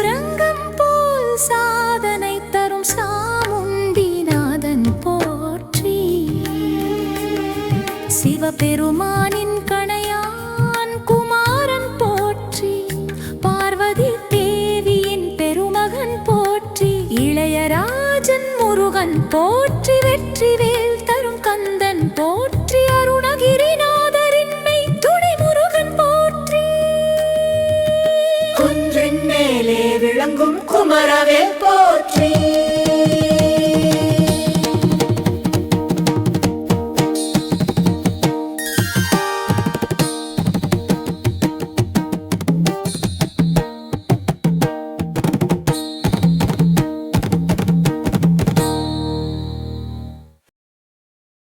சுரங்கம் போல் சாதனை தரும் சாமுண்டிநாதன் போற்றி. சிவபெருமானின் கணையான் குமாரன் போற்றி. பார்வதி தேவியின் பெருமகன் போற்றி. இளையராஜன் முருகன் போற்றி வெற்றி வேல் எங்கும் குமரவே போற்றி.